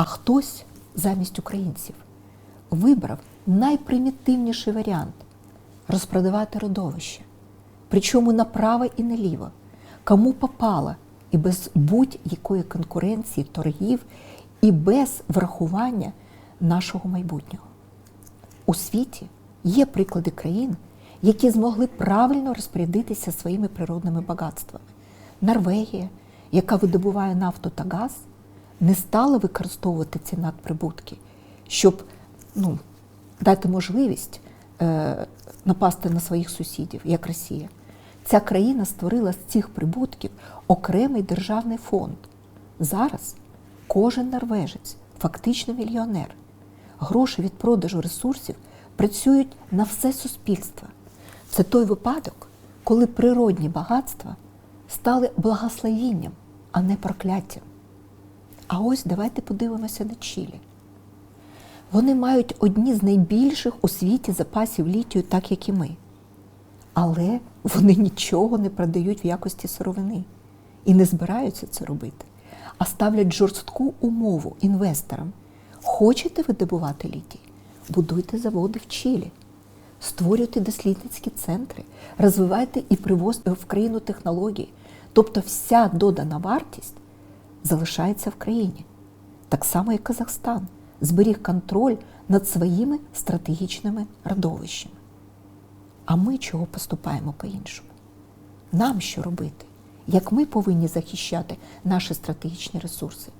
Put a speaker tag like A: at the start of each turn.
A: А хтось замість українців вибрав найпримітивніший варіант розпродавати родовище. Причому направо і наліво, кому попало, і без будь-якої конкуренції, торгів, і без врахування нашого майбутнього. У світі є приклади країн, які змогли правильно розпорядитися своїми природними багатствами. Норвегія, яка видобуває нафту та газ, не стала використовувати ці надприбутки, щоб ну, дати можливість е, напасти на своїх сусідів, як Росія. Ця країна створила з цих прибутків окремий державний фонд. Зараз кожен норвежець фактично мільйонер. Гроші від продажу ресурсів працюють на все суспільство. Це той випадок, коли природні багатства стали благословінням, а не прокляттям. А ось давайте подивимося на Чилі. Вони мають одні з найбільших у світі запасів літію, так як і ми. Але вони нічого не продають в якості сировини і не збираються це робити, а ставлять жорстку умову інвесторам. Хочете видобувати літій? Будуйте заводи в Чилі, створюйте дослідницькі центри, розвивайте і привозьте в країну технології. Тобто вся додана вартість залишається в країні. Так само, як Казахстан зберіг контроль над своїми стратегічними родовищами. А ми чого поступаємо по-іншому? Нам що робити? Як ми повинні захищати наші стратегічні ресурси?